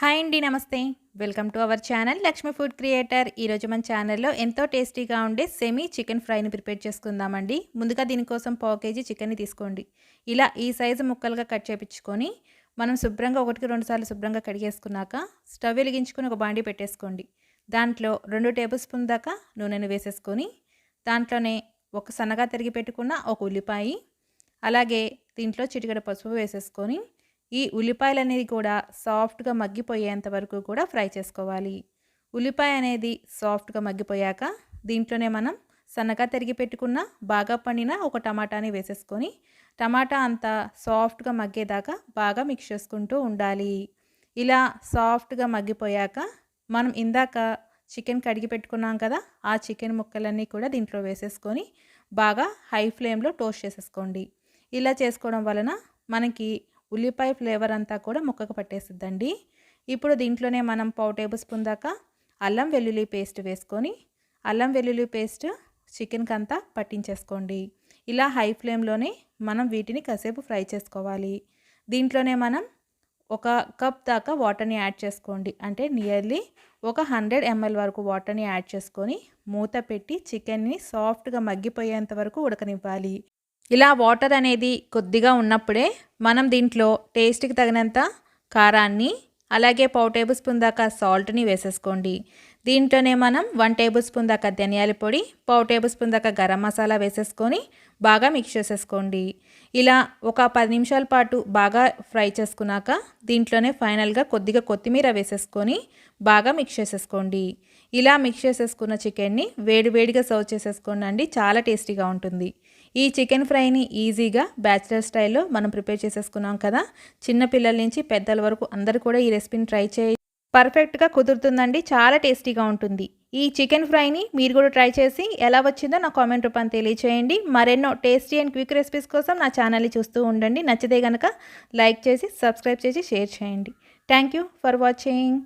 Hi అండి నమస్తే. Welcome to our channel Lakshmi food creator. ఈరోజు మన ఛానల్లో ఎంతో టేస్టీగా ఉండే సెమీ చికెన్ ఫ్రైని ప్రిపేర్ చేసుకుందామండి. ముందుగా దీనికోసం పావు కేజీ చికెన్ని తీసుకోండి. ఇలా ఈ సైజు ముక్కలుగా కట్ చేపించుకొని మనం శుభ్రంగా ఒకటికి రెండు సార్లు శుభ్రంగా కడిగేసుకున్నాక స్టవ్ వెలిగించుకొని ఒక బాండీ పెట్టేసుకోండి. దాంట్లో రెండు టేబుల్ స్పూన్ దాకా నూనెను వేసేసుకొని దాంట్లోనే ఒక సన్నగా తిరిగి పెట్టుకున్న ఒక ఉల్లిపాయ అలాగే దీంట్లో చిటికడ పసుపు వేసేసుకొని ఈ ఉల్లిపాయలు అనేది కూడా సాఫ్ట్గా మగ్గిపోయేంత వరకు కూడా ఫ్రై చేసుకోవాలి. ఉల్లిపాయ అనేది సాఫ్ట్గా మగ్గిపోయాక దీంట్లోనే మనం సన్నగా తరిగి పెట్టుకున్న బాగా పండిన ఒక టమాటాని వేసేసుకొని టమాటా అంతా సాఫ్ట్గా మగ్గేదాకా బాగా మిక్స్ చేసుకుంటూ ఉండాలి. ఇలా సాఫ్ట్గా మగ్గిపోయాక మనం ఇందాక చికెన్ కడిగి పెట్టుకున్నాం కదా ఆ చికెన్ ముక్కలన్నీ కూడా దీంట్లో వేసేసుకొని బాగా హై ఫ్లేమ్లో టోస్ట్ చేసేసుకోండి. ఇలా చేసుకోవడం వలన మనకి ఉల్లిపాయ ఫ్లేవర్ అంతా కూడా ముక్కకు పట్టేసిద్దండి. ఇప్పుడు దీంట్లోనే మనం పావు టేబుల్ స్పూన్ దాకా అల్లం వెల్లుల్లి పేస్ట్ వేసుకొని అల్లం వెల్లుల్లి పేస్ట్ చికెన్కి అంతా పట్టించేసుకోండి. ఇలా హై ఫ్లేమ్లోనే మనం వీటిని కాసేపు ఫ్రై చేసుకోవాలి. దీంట్లోనే మనం ఒక కప్ దాకా వాటర్ని యాడ్ చేసుకోండి. అంటే నియర్లీ ఒక హండ్రెడ్ ఎంఎల్ వరకు వాటర్ని యాడ్ చేసుకొని మూత పెట్టి చికెన్ని సాఫ్ట్గా మగ్గిపోయేంత వరకు ఉడకనివ్వాలి. ఇలా వాటర్ అనేది కొద్దిగా ఉన్నప్పుడే మనం దీంట్లో టేస్ట్కి తగినంత కారాన్ని అలాగే పావు టేబుల్ స్పూన్ దాకా సాల్ట్ని వేసేసుకోండి. దీంట్లోనే మనం వన్ టేబుల్ స్పూన్ దాకా ధనియాల పొడి పావు టేబుల్ స్పూన్ దాకా గరం మసాలా వేసేసుకొని బాగా మిక్స్ చేసేసుకోండి. ఇలా ఒక పది నిమిషాల పాటు బాగా ఫ్రై చేసుకున్నాక దీంట్లోనే ఫైనల్గా కొద్దిగా కొత్తిమీర వేసేసుకొని బాగా మిక్స్ చేసేసుకోండి. ఇలా మిక్స్ చేసేసుకున్న చికెన్ని వేడివేడిగా సర్వ్ చేసేసుకోండి చాలా టేస్టీగా ఉంటుంది. ఈ చికెన్ ఫ్రైని ఈజీగా బ్యాచిలర్ స్టైల్లో మనం ప్రిపేర్ చేసేసుకున్నాం కదా చిన్నపిల్లల నుంచి పెద్దల వరకు అందరూ కూడా ఈ రెసిపీని ట్రై చేయి పర్ఫెక్ట్గా కుదురుతుందండి. చాలా టేస్టీగా ఉంటుంది. ఈ చికెన్ ఫ్రైని మీరు కూడా ట్రై చేసి ఎలా వచ్చిందో నా కామెంట్ రూపాన్ని తెలియచేయండి. మరెన్నో టేస్టీ అండ్ క్విక్ రెసిపీస్ కోసం నా ఛానల్ని చూస్తూ ఉండండి. నచ్చితే కనుక లైక్ చేసి సబ్స్క్రైబ్ చేసి షేర్ చేయండి. Thank you for watching.